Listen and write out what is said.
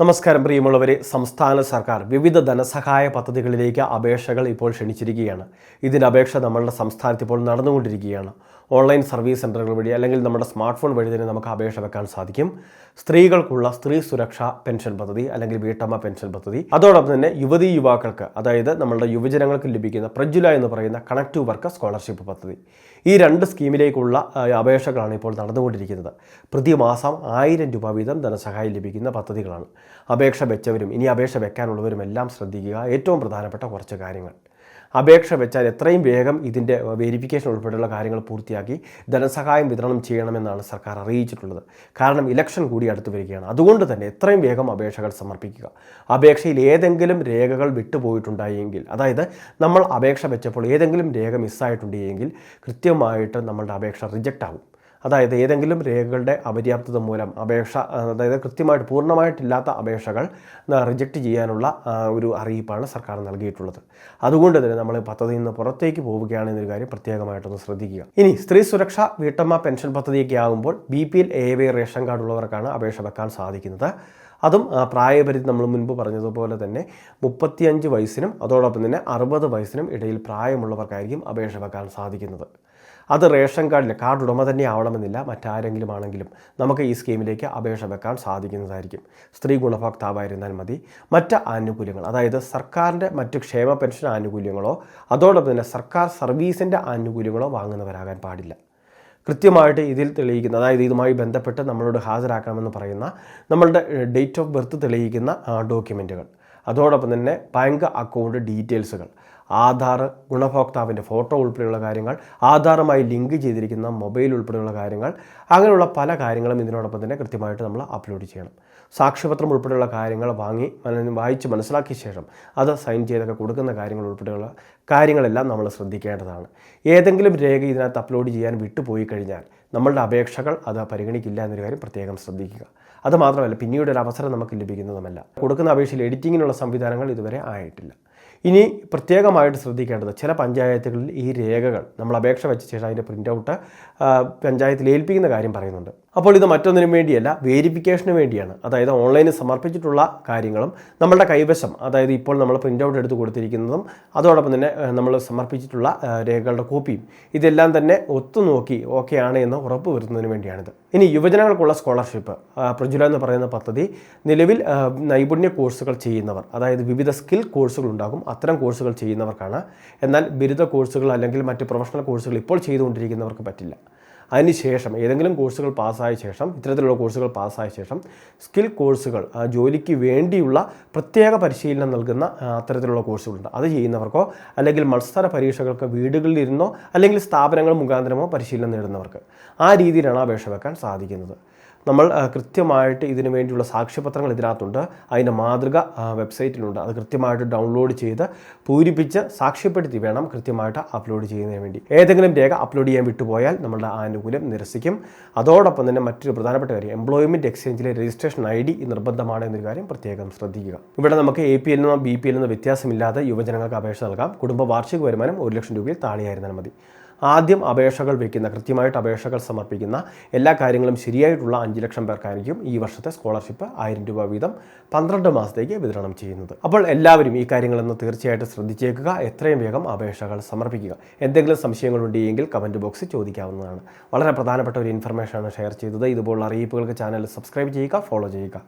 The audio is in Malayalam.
നമസ്കാരം പ്രിയമുള്ളവരെ. സംസ്ഥാന സർക്കാർ വിവിധ ധനസഹായ പദ്ധതികളിലേക്ക് അപേക്ഷകൾ ഇപ്പോൾ ക്ഷണിച്ചിരിക്കുകയാണ്. ഇതിന്റെ അപേക്ഷ നമ്മളുടെ സംസ്ഥാനത്ത് ഇപ്പോൾ നടന്നുകൊണ്ടിരിക്കുകയാണ്. ഓൺലൈൻ സർവീസ് സെന്ററുകൾ വഴി അല്ലെങ്കിൽ നമ്മുടെ സ്മാർട്ട് ഫോൺ വഴി തന്നെ നമുക്ക് അപേക്ഷ വെക്കാൻ സാധിക്കും. സ്ത്രീകൾക്കുള്ള സ്ത്രീ സുരക്ഷാ പെൻഷൻ പദ്ധതി അല്ലെങ്കിൽ വീട്ടമ്മ പെൻഷൻ പദ്ധതി. അതോടൊപ്പം തന്നെ യുവതി യുവാക്കൾക്ക് അതായത് നമ്മളുടെ യുവജനങ്ങൾക്ക് ലഭിക്കുന്ന പ്രജുല എന്ന് പറയുന്ന കണക്ട് വർക്ക് സ്കോളർഷിപ്പ് പദ്ധതി. ഈ രണ്ട് സ്കീമിലേക്കുള്ള അപേക്ഷകളാണ് ഇപ്പോൾ നടന്നുകൊണ്ടിരിക്കുന്നത്. പ്രതിമാസം ആയിരം രൂപ വീതം ധനസഹായം ലഭിക്കുന്ന പദ്ധതികളാണ്. അപേക്ഷ വെച്ചവരും ഇനി അപേക്ഷ വെക്കാനുള്ളവരും എല്ലാം ശ്രദ്ധിക്കുക. ഏറ്റവും പ്രധാനപ്പെട്ട കുറച്ച് കാര്യങ്ങൾ. അപേക്ഷ വെച്ചാൽ എത്രയും വേഗം ഇതിന്റെ വെരിഫിക്കേഷൻ ഉൾപ്പെടെയുള്ള കാര്യങ്ങൾ പൂർത്തിയാക്കി ധനസഹായം വിതരണം ചെയ്യണമെന്നാണ് സർക്കാർ അറിയിച്ചിട്ടുള്ളത്. കാരണം ഇലക്ഷൻ കൂടി അടുത്ത് വരികയാണ്. അതുകൊണ്ട് തന്നെ എത്രയും വേഗം അപേക്ഷകൾ സമർപ്പിക്കുക. അപേക്ഷയിൽ ഏതെങ്കിലും രേഖകൾ വിട്ടുപോയിട്ടുണ്ടായെങ്കിൽ അതായത് നമ്മൾ അപേക്ഷ വെച്ചപ്പോൾ ഏതെങ്കിലും രേഖ മിസ്സായിട്ടുണ്ടെങ്കിൽ കൃത്യമായിട്ട് നമ്മളുടെ അപേക്ഷ റിജക്റ്റ് ആകും അതായത് ഏതെങ്കിലും രേഖകളുടെ അപര്യാപ്തത മൂലം അപേക്ഷ അതായത് കൃത്യമായിട്ട് പൂർണമായിട്ടില്ലാത്ത അപേക്ഷകൾ റിജക്റ്റ് ചെയ്യാനുള്ള ഒരു അറിയിപ്പാണ് സർക്കാർ നൽകിയിട്ടുള്ളത്. അതുകൊണ്ട് തന്നെ നമ്മൾ പദ്ധതിയിൽ നിന്ന് പുറത്തേക്ക് പോവുകയാണെന്നൊരു കാര്യം പ്രത്യേകമായിട്ടൊന്ന് ശ്രദ്ധിക്കുക. ഇനി സ്ത്രീ സുരക്ഷ വീട്ടമ്മ പെൻഷൻ പദ്ധതിയൊക്കെ ആകുമ്പോൾ B P L A Y ration card ഉള്ളവർക്കാണ് അപേക്ഷ വെക്കാൻ സാധിക്കുന്നത്. അതും പ്രായപരിധി നമ്മൾ മുൻപ് പറഞ്ഞതുപോലെ തന്നെ മുപ്പത്തിയഞ്ച് വയസ്സിനും അതോടൊപ്പം തന്നെ അറുപത് വയസ്സിനും ഇടയിൽ പ്രായമുള്ളവർക്കായിരിക്കും അപേക്ഷ വെക്കാൻ സാധിക്കുന്നത്. അത് റേഷൻ കാർഡിൽ കാർഡ് ഉടമ തന്നെ ആവണമെന്നില്ല. മറ്റാരെങ്കിലും ആണെങ്കിലും നമുക്ക് ഈ സ്കീമിലേക്ക് അപേക്ഷ വെക്കാൻ സാധിക്കുന്നതായിരിക്കും. സ്ത്രീ ഗുണഭോക്താവായിരുന്നാൽ മതി. മറ്റ് ആനുകൂല്യങ്ങൾ അതായത് സർക്കാരിന്റെ മറ്റ് ക്ഷേമ പെൻഷൻ ആനുകൂല്യങ്ങളോ അതോടൊപ്പം തന്നെ സർക്കാർ സർവീസിന്റെ ആനുകൂല്യങ്ങളോ വാങ്ങുന്നവരാകാൻ പാടില്ല. കൃത്യമായിട്ട് ഇതിൽ തെളിയിക്കുന്ന അതായത് ഇതുമായി ബന്ധപ്പെട്ട് നമ്മളോട് ഹാജരാക്കണമെന്ന് പറയുന്ന നമ്മളുടെ ഡേറ്റ് ഓഫ് ബർത്ത് തെളിയിക്കുന്ന ഡോക്യുമെന്റുകൾ അതോടൊപ്പം തന്നെ ബാങ്ക് അക്കൗണ്ട് ഡീറ്റെയിൽസുകൾ ആധാർ ഗുണഭോക്താവിന്റെ ഫോട്ടോ ഉൾപ്പെടെയുള്ള കാര്യങ്ങൾ ആധാറുമായി ലിങ്ക് ചെയ്തിരിക്കുന്ന മൊബൈൽ ഉൾപ്പെടെയുള്ള കാര്യങ്ങൾ അങ്ങനെയുള്ള പല കാര്യങ്ങളും ഇതിനോടൊപ്പം തന്നെ കൃത്യമായിട്ട് നമ്മൾ അപ്ലോഡ് ചെയ്യണം. സാക്ഷ്യപത്രം ഉൾപ്പെടെയുള്ള കാര്യങ്ങൾ വാങ്ങി വായിച്ച് മനസ്സിലാക്കിയ ശേഷം അത് സൈൻ ചെയ്തൊക്കെ കൊടുക്കുന്ന കാര്യങ്ങൾ ഉൾപ്പെടെയുള്ള കാര്യങ്ങളെല്ലാം നമ്മൾ ശ്രദ്ധിക്കേണ്ടതാണ്. ഏതെങ്കിലും രേഖ ഇതിനകത്ത് അപ്ലോഡ് ചെയ്യാൻ വിട്ടുപോയി കഴിഞ്ഞാൽ നമ്മളുടെ അപേക്ഷകൾ അത് പരിഗണിക്കില്ല എന്നൊരു കാര്യം പ്രത്യേകം ശ്രദ്ധിക്കുക. അത് മാത്രമല്ല പിന്നീട് ഒരു അവസരം നമുക്ക് ലഭിക്കുന്നതുമല്ല. കൊടുക്കുന്ന അപേക്ഷയിൽ എഡിറ്റിങ്ങിനുള്ള സംവിധാനങ്ങൾ ഇതുവരെ ആയിട്ടില്ല. ഇനി പ്രത്യേകമായിട്ട് ശ്രദ്ധിക്കേണ്ടത് ചില പഞ്ചായത്തുകളിൽ ഈ രേഖകൾ നമ്മൾ അപേക്ഷ വെച്ച ശേഷം അതിന്റെ പ്രിന്റ് ഔട്ട് പഞ്ചായത്തിൽ ഏൽപ്പിക്കുന്ന കാര്യം പറയുന്നുണ്ട്. അപ്പോൾ ഇത് മറ്റൊന്നിനും വേണ്ടിയല്ല വേരിഫിക്കേഷന് വേണ്ടിയാണ്. അതായത് ഓൺലൈനിൽ സമർപ്പിച്ചിട്ടുള്ള കാര്യങ്ങളും നമ്മളുടെ കൈവശം അതായത് ഇപ്പോൾ നമ്മൾ പ്രിന്റ് ഔട്ട് എടുത്ത് കൊടുത്തിരിക്കുന്നതും അതോടൊപ്പം തന്നെ നമ്മൾ സമർപ്പിച്ചിട്ടുള്ള രേഖകളുടെ കോപ്പിയും ഇതെല്ലാം തന്നെ ഒത്തുനോക്കി ഓക്കെ ആണ് എന്ന് ഉറപ്പ് വരുത്തുന്നതിന് വേണ്ടിയാണിത്. ഇനി യുവജനങ്ങൾക്കുള്ള സ്കോളർഷിപ്പ് പ്രജുല എന്ന് പറയുന്ന പദ്ധതി നിലവിൽ നൈപുണ്യ കോഴ്സുകൾ ചെയ്യുന്നവർ അതായത് വിവിധ സ്കിൽ കോഴ്സുകൾ ഉണ്ടാകും അത്തരം കോഴ്സുകൾ ചെയ്യുന്നവർക്കാണ്. എന്നാൽ ബിരുദ കോഴ്സുകൾ അല്ലെങ്കിൽ മറ്റ് പ്രൊഫഷണൽ കോഴ്സുകൾ ഇപ്പോൾ ചെയ്തുകൊണ്ടിരിക്കുന്നവർക്ക് പറ്റില്ല. അതിനുശേഷം ഏതെങ്കിലും കോഴ്സുകൾ പാസ്സായ ശേഷം ഇത്തരത്തിലുള്ള കോഴ്സുകൾ പാസ്സായ ശേഷം സ്കിൽ കോഴ്സുകൾ ജോലിക്ക് വേണ്ടിയുള്ള പ്രത്യേക പരിശീലനം നൽകുന്ന അത്തരത്തിലുള്ള കോഴ്സുകളുണ്ട്. അത് ചെയ്യുന്നവർക്കോ അല്ലെങ്കിൽ മത്സര പരീക്ഷകൾക്ക് വീടുകളിലിരുന്നോ അല്ലെങ്കിൽ സ്ഥാപനങ്ങൾ മുഖാന്തരമോ പരിശീലനം നേടുന്നവർക്ക് ആ രീതിയിലാണ് അപേക്ഷ വെക്കാൻ സാധിക്കുന്നത്. നമ്മൾ കൃത്യമായിട്ട് ഇതിനു വേണ്ടിയുള്ള സാക്ഷ്യപത്രങ്ങൾ ഇതിനകത്തുണ്ട്. അതിന്റെ മാതൃക വെബ്സൈറ്റിലുണ്ട്. അത് കൃത്യമായിട്ട് ഡൗൺലോഡ് ചെയ്ത് പൂരിപ്പിച്ച് സാക്ഷ്യപ്പെടുത്തി വേണം കൃത്യമായിട്ട് അപ്ലോഡ് ചെയ്യുന്നതിന് വേണ്ടി. ഏതെങ്കിലും രേഖ അപ്ലോഡ് ചെയ്യാൻ വിട്ടുപോയാൽ നമ്മളുടെ ആനുകൂല്യം നിരസിക്കും. അതോടൊപ്പം തന്നെ മറ്റൊരു പ്രധാനപ്പെട്ട കാര്യം എംപ്ലോയ്മെന്റ് എക്സ്ചേഞ്ചിലെ രജിസ്ട്രേഷൻ ഐ ഡി നിർബന്ധമാണ് എന്നൊരു കാര്യം പ്രത്യേകം ശ്രദ്ധിക്കുക. ഇവിടെ നമുക്ക് എ പി എല്ലെന്നോ ബി പി എല്ലെന്നോ വ്യത്യാസമില്ലാതെ യുവജനങ്ങൾക്ക് അപേക്ഷ നൽകാം. കുടുംബ വാർഷിക വരുമാനം ഒരു ലക്ഷം രൂപയിൽ താഴെയായിരുന്നാൽ മതി. ആദ്യം അപേക്ഷകൾ വയ്ക്കുന്ന കൃത്യമായിട്ട് അപേക്ഷകൾ സമർപ്പിക്കുന്ന എല്ലാ കാര്യങ്ങളും ശരിയായിട്ടുള്ള അഞ്ച് ലക്ഷം പേർക്കായിരിക്കും ഈ വർഷത്തെ സ്കോളർഷിപ്പ് ആയിരം രൂപ വീതം പന്ത്രണ്ട് മാസത്തേക്ക് വിതരണം ചെയ്യുന്നത്. അപ്പോൾ എല്ലാവരും ഈ കാര്യങ്ങളൊന്ന് തീർച്ചയായിട്ടും ശ്രദ്ധിച്ചേക്കുക. എത്രയും വേഗം അപേക്ഷകൾ സമർപ്പിക്കുക. എന്തെങ്കിലും സംശയങ്ങളുണ്ടെങ്കിൽ കമന്റ് ബോക്സിൽ ചോദിക്കാവുന്നതാണ്. വളരെ പ്രധാനപ്പെട്ട ഒരു ഇൻഫർമേഷനാണ് ഷെയർ ചെയ്തത്. ഇതുപോലുള്ള അറിയിപ്പുകൾക്ക് ചാനൽ സബ്സ്ക്രൈബ് ചെയ്യുക ഫോളോ ചെയ്യുക.